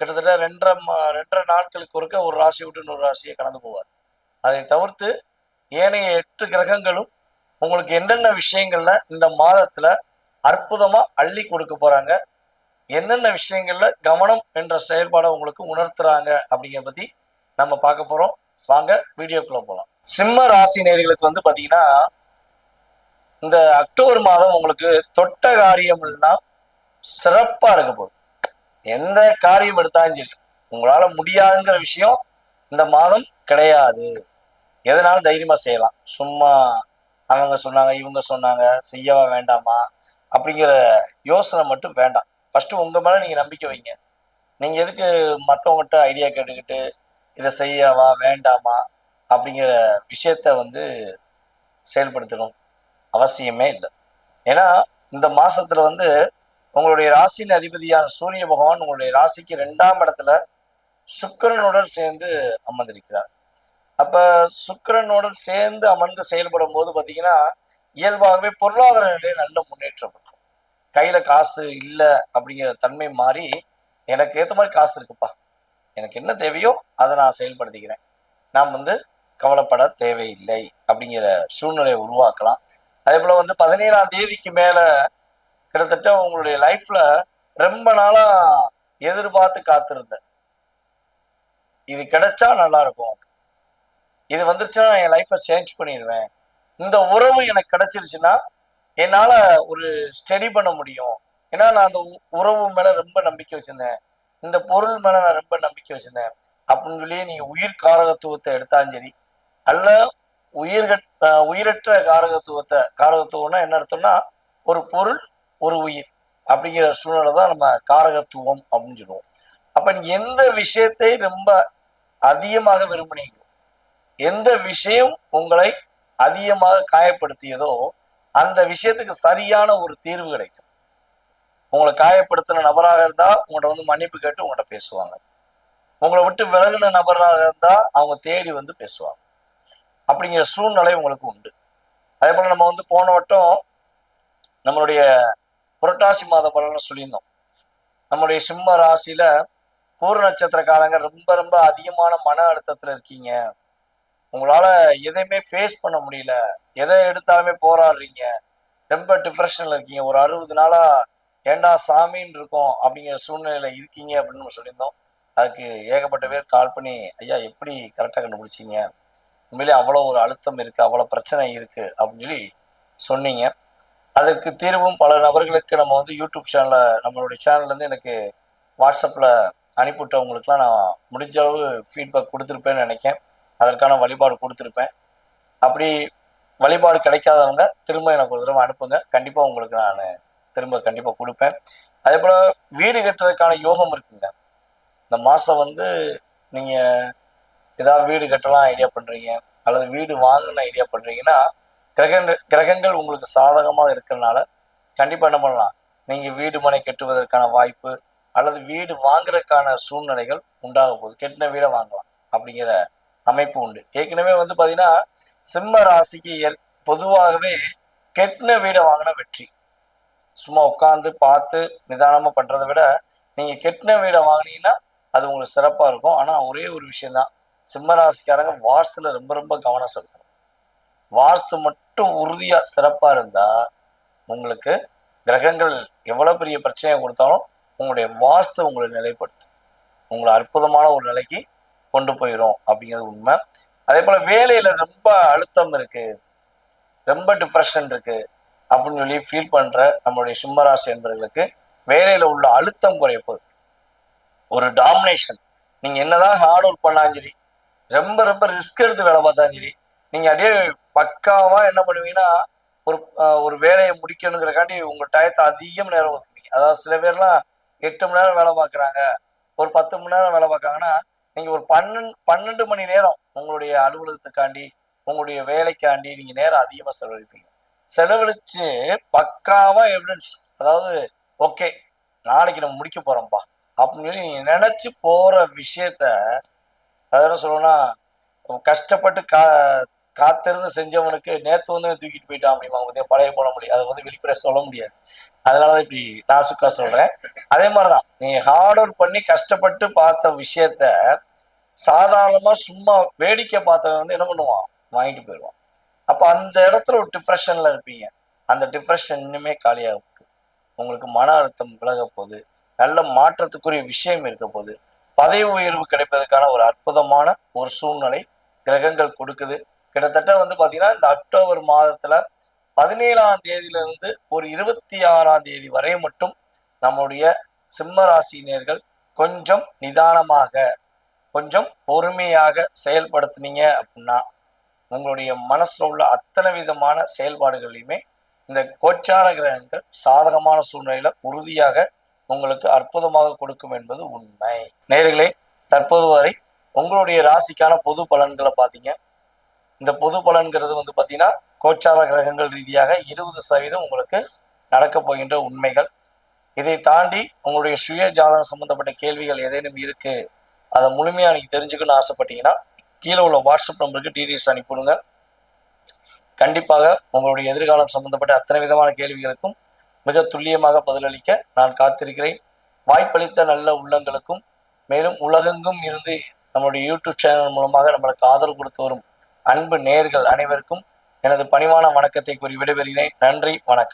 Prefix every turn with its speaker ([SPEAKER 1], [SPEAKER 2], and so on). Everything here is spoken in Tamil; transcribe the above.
[SPEAKER 1] கிட்டத்தட்ட ரெண்டரை மா- ரெண்டரை நாட்களுக்கு ஒருக்க ஒரு ராசி விட்டு இன்னொரு ராசியை கடந்து போவார். அதை தவிர்த்து ஏனைய எட்டு கிரகங்களும் உங்களுக்கு என்னென்ன விஷயங்கள்ல இந்த மாதத்துல அற்புதமா அள்ளி கொடுக்க போறாங்க என்னென்ன விஷயங்கள்ல கவனம் என்ற செயல்பாடை உங்களுக்கு உணர்த்துறாங்க அப்படிங்கிறத பத்தி நம்ம பார்க்க போறோம். வாங்க வீடியோக்குள்ள போகலாம் சிம்ம ராசி நேர்களுக்கு வந்து பாத்தீங்கன்னா இந்த அக்டோபர் மாதம் உங்களுக்கு தொட்ட காரியம் சிறப்பா இருக்க போகுது. எந்த காரியம் எடுத்தாலும் சரி உங்களால முடியாதுங்கிற விஷயம் இந்த மாதம் கிடையாது. எதனாலும் தைரியமா செய்யலாம். சும்மா அவங்க சொன்னாங்க இவங்க சொன்னாங்க செய்யவா வேண்டாமா? அப்படிங்கிற யோசனை மட்டும் வேண்டாம். ஃபஸ்ட்டு உங்கள் மேலே நீங்கள் நம்பிக்கை வைங்க. நீங்கள் எதுக்கு மற்றவங்ககிட்ட ஐடியா கேட்டுக்கிட்டு இதை செய்யவா வேண்டாமா? அப்படிங்கிற விஷயத்த வந்து செயல்படுத்தணும் அவசியமே இல்லை. ஏன்னா இந்த மாதத்தில் வந்து உங்களுடைய ராசியின் அதிபதியான சூரிய பகவான் உங்களுடைய ராசிக்கு ரெண்டாம் இடத்துல சுக்கிரனுடன் சேர்ந்து அமர்ந்திருக்கிறார். அப்ப சுக்கரனுடன் சேர்ந்து அமர்ந்து செயல்படும் போது பாத்தீங்கன்னா இயல்பாகவே பொருளாதார நிலையில் நல்ல முன்னேற்றம் இருக்கும். கையில காசு இல்லை அப்படிங்கிற தன்மை மாறி எனக்கு ஏற்ற மாதிரி காசு இருக்குப்பா. எனக்கு என்ன தேவையோ அதை நான் செயல்படுத்திக்கிறேன். நாம் வந்து கவலைப்பட தேவையில்லை அப்படிங்கிற சூழ்நிலையை உருவாக்கலாம். அதே போல வந்து பதினேழாம் தேதிக்கு மேல கிட்டத்தட்ட உங்களுடைய லைஃப்ல ரொம்ப நாளா எதிர்பார்த்து காத்திருந்தேன். இது கிடைச்சா நல்லா இருக்கும். இது வந்துருச்சுன்னா என் லைஃப்பை சேஞ்ச் பண்ணிடுவேன் இந்த உறவு எனக்கு கிடைச்சிருச்சுன்னா என்னால ஒரு ஸ்டடி பண்ண முடியும். ஏன்னா நான் அந்த உ- உறவு மேல ரொம்ப நம்பிக்கை வச்சிருந்தேன். இந்த பொருள் மேல நான் ரொம்ப நம்பிக்கை வச்சிருந்தேன். அப்படின்னு சொல்லி நீங்கள் உயிர் காரகத்துவத்தை எடுத்தாலும் சரி அல்ல உயிர்கட் உயிரற்ற காரகத்துவத்தை காரகத்துவம்னா என்ன அர்த்தம்னா ஒரு பொருள் ஒரு உயிர் அப்படிங்கிற சூழ்நிலை தான் நம்ம காரகத்துவம் அப்படின்னு சொல்லுவோம். அப்ப நீங்க எந்த விஷயத்தை ரொம்ப அதிகமாக விரும்புனீங்களோ எந்த விஷயம் உங்களை அதிகமாக காயப்படுத்தியதோ அந்த விஷயத்துக்கு சரியான ஒரு தீர்வு கிடைக்கும். உங்களை காயப்படுத்தின நபராக இருந்தா உங்கள்ட்ட வந்து மன்னிப்பு கேட்டு உங்கள்ட்ட பேசுவாங்க. உங்களை விட்டு விலகின நபராக இருந்தா அவங்க தேடி வந்து பேசுவாங்க. அப்படிங்கிற சூழ்நிலை உங்களுக்கு உண்டு. அதே போல நம்ம வந்து போன வட்டம் நம்மளுடைய புரட்டாசி மாத பலனை சொல்லியிருந்தோம். நம்மளுடைய சிம்ம ராசியில பூர நட்சத்திர காலங்க ரொம்ப ரொம்ப அதிகமான மன அழுத்தத்துல இருக்கீங்க. உங்களால எதையுமே ஃபேஸ் பண்ண முடியல. எதை எடுத்தாலுமே போராடுறீங்க. ரொம்ப டிப்ரெஷன்ல இருக்கீங்க. ஒரு அறுபது நாளா ஏண்டா சாமின்னு இருக்கோம் அப்படிங்கிற சூழ்நிலையில இருக்கீங்க அப்படின்னு நம்ம சொல்லியிருந்தோம். அதுக்கு ஏகப்பட்ட பேர் கால் பண்ணி ஐயா எப்படி கரெக்டாக கண்டுபிடிச்சீங்க? உண்மையிலே அவ்வளோ ஒரு அழுத்தம் இருக்குது அவ்வளோ பிரச்சனை இருக்குது அப்படின்னு சொல்லி சொன்னீங்க. அதுக்கு தீர்வும் பல நபர்களுக்கு நம்ம வந்து யூடியூப் சேனலில் நம்மளுடைய சேனல்லேருந்து எனக்கு வாட்ஸ்அப்பில் அனுப்பிவிட்டவங்களுக்குலாம் நான் முடிஞ்ச அளவு ஃபீட்பேக் கொடுத்துருப்பேன்னு நினைக்கேன் அதற்கான வழிபாடு கொடுத்துருப்பேன். அப்படி வழிபாடு கிடைக்காதவங்க திரும்ப எனக்கு ஒரு தடவை அனுப்புங்க. கண்டிப்பாக உங்களுக்கு நான் திரும்ப கண்டிப்பாக கொடுப்பேன். அதே போல் வீடு கட்டுறதுக்கான யோகம் இருக்குங்க. இந்த மாதம் வந்து நீங்கள் ஏதாவது வீடு கட்டலாம் ஐடியா பண்ணுறீங்க அல்லது வீடு வாங்கணும்னு ஐடியா பண்ணுறீங்கன்னா கிரகங்கள் கிரகங்கள் உங்களுக்கு சாதகமாக இருக்கிறனால கண்டிப்பாக என்ன பண்ணலாம். நீங்கள் வீடு மனை கட்டுவதற்கான வாய்ப்பு அல்லது வீடு வாங்குறதுக்கான சூழ்நிலைகள் உண்டாக போகுது கெட்டின வீடை வாங்கலாம் அப்படிங்கிற அமைப்பு உண்டு. ஏற்கனவே வந்து பார்த்தீங்கன்னா சிம்ம ராசிக்கு பொதுவாகவே கெட்டின வீடை வாங்கின வெற்றி. சும்மா உட்காந்து பார்த்து நிதானமாக பண்ணுறதை விட நீங்கள் கெட்டின வீடை வாங்கினீங்கன்னா அது உங்களுக்கு சிறப்பாக இருக்கும். ஆனால் ஒரே ஒரு விஷயம்தான். சிம்ம ராசிக்காரங்க வாஸ்துல ரொம்ப ரொம்ப கவனம் செலுத்தணும். வாஸ்து மட்டும் உறுதியாக சிறப்பாக இருந்தால் உங்களுக்கு கிரகங்கள் எவ்வளோ பெரிய பிரச்சனையை கொடுத்தாலும் உங்களுடைய வாஸ்து உங்களை நிலைப்படுத்தும். உங்களை அற்புதமான ஒரு நிலைக்கு கொண்டு போயிடும் அப்படிங்கிறது உண்மை. அதே போல வேலையில ரொம்ப அழுத்தம் இருக்கு. ரொம்ப டிப்ரெஷன் இருக்கு அப்படின்னு சொல்லி ஃபீல் பண்ற நம்மளுடைய சிம்மராசி என்பவர்களுக்கு வேலையில உள்ள அழுத்தம் குறைய போகுது. ஒரு டாமினேஷன் நீங்க என்னதான் ஹார்ட் ஒர்க் பண்ணாலும் சரி ரொம்ப ரொம்ப ரிஸ்க் எடுத்து வேலை பார்த்தாலும் சரி நீங்க அப்படியே பக்காவா என்ன பண்ணுவீங்கன்னா ஒரு ஒரு வேலையை முடிக்கணுங்கிறக்காண்டி உங்க டயத்தை அதிகம் நேரம் ஒதுக்குவீங்க. அதாவது சில பேர்லாம் எட்டு மணி நேரம் வேலை பார்க்குறாங்க. ஒரு பத்து மணி நேரம் வேலை பார்க்காங்கன்னா நீங்க ஒரு பன்னெண்டு பன்னெண்டு மணி நேரம் உங்களுடைய அலுவலகத்துக்காண்டி உங்களுடைய வேலைக்காண்டி நீங்க நேரம் அதிகமா செலவழிப்பீங்க. செலவழிச்சு பக்காவா எவிடன்ஸ் அதாவது ஓகே நாளைக்கு நம்ம முடிக்க போறோம்ப்பா. அப்படின்னு சொல்லி நீங்க நினைச்சு போற விஷயத்த அதாவது என்ன சொல்லணும்னா கஷ்டப்பட்டு கா காத்திருந்து செஞ்சவனுக்கு நேத்து வந்து தூக்கிட்டு போயிட்டான் அப்படிமா பழைய போட முடியும் அதை வந்து வெளிப்பட சொல்ல முடியாது. அதனாலதான் இப்படி நாசுக்கா சொல்றேன். அதே மாதிரிதான் நீ ஹார்ட் ஒர்க் பண்ணி கஷ்டப்பட்டு பார்த்த விஷயத்த சாதாரணமா சும்மா வேடிக்கை பார்த்தவன் வந்து என்ன பண்ணுவான்? வாங்கிட்டு போயிடுவான். அப்ப அந்த இடத்துல ஒரு டிப்ரெஷன்ல இருப்பீங்க. அந்த டிப்ரெஷன் இன்னுமே காலியாக போகுது உங்களுக்கு மன அழுத்தம் விலக போகுது. நல்ல மாற்றத்துக்குரிய விஷயம் இருக்க போகுது. பதவி உயர்வு கிடைப்பதற்கான ஒரு அற்புதமான ஒரு சூழ்நிலை கிரகங்கள் கொடுக்குது. கிட்டத்தட்ட வந்து பார்த்தீங்கன்னா இந்த அக்டோபர் மாதத்துல பதினேழாம் தேதியில இருந்து ஒரு இருபத்தி ஆறாம் தேதி வரை மட்டும் நம்முடைய சிம்ம ராசினியர்கள் கொஞ்சம் நிதானமாக கொஞ்சம் பொறுமையாக செயல்படுத்துனீங்க அப்படின்னா உங்களுடைய மனசுல உள்ள அத்தனை விதமான செயல்பாடுகளையுமே இந்த கோச்சார கிரகங்கள் சாதகமான சூழ்நிலையில உறுதியாக உங்களுக்கு அற்புதமாக கொடுக்கும் என்பது உண்மை. நேர்களே தற்போது வரை உங்களுடைய ராசிக்கான பொது பலன்களை பார்த்தீங்க. இந்த பொது பலன்கிறது வந்து பார்த்தீங்கன்னா கோச்சார கிரகங்கள் ரீதியாக இருபது சதவீதம் உங்களுக்கு நடக்க போகின்ற உண்மைகள். இதை தாண்டி உங்களுடைய சுய ஜாதகம் சம்பந்தப்பட்ட கேள்விகள் ஏதேனும் இருக்கு அதை முழுமையா நீங்க தெரிஞ்சுக்கணும்னு ஆசைப்பட்டீங்கன்னா கீழே உள்ள வாட்ஸ்அப் நம்பருக்கு டீடைல்ஸ் அனுப்பிவிடுங்க. கண்டிப்பாக உங்களுடைய எதிர்காலம் சம்பந்தப்பட்ட அத்தனை விதமான கேள்விகளுக்கும் மிக துல்லியமாக பதிலளிக்க நான் காத்திருக்கிறேன். வாய்ப்பளித்த நல்ல உள்ளங்களுக்கும் மேலும் உலகெங்கும் இருந்து நம்முடைய யூடியூப் சேனல் மூலமாக நம்மளுக்கு ஆதரவு கொடுத்து வரும் அன்பு நேர்கள் அனைவருக்கும் எனது பணிவான வணக்கத்தை கூறி விடைபெறுகிறேன். நன்றி வணக்கம்.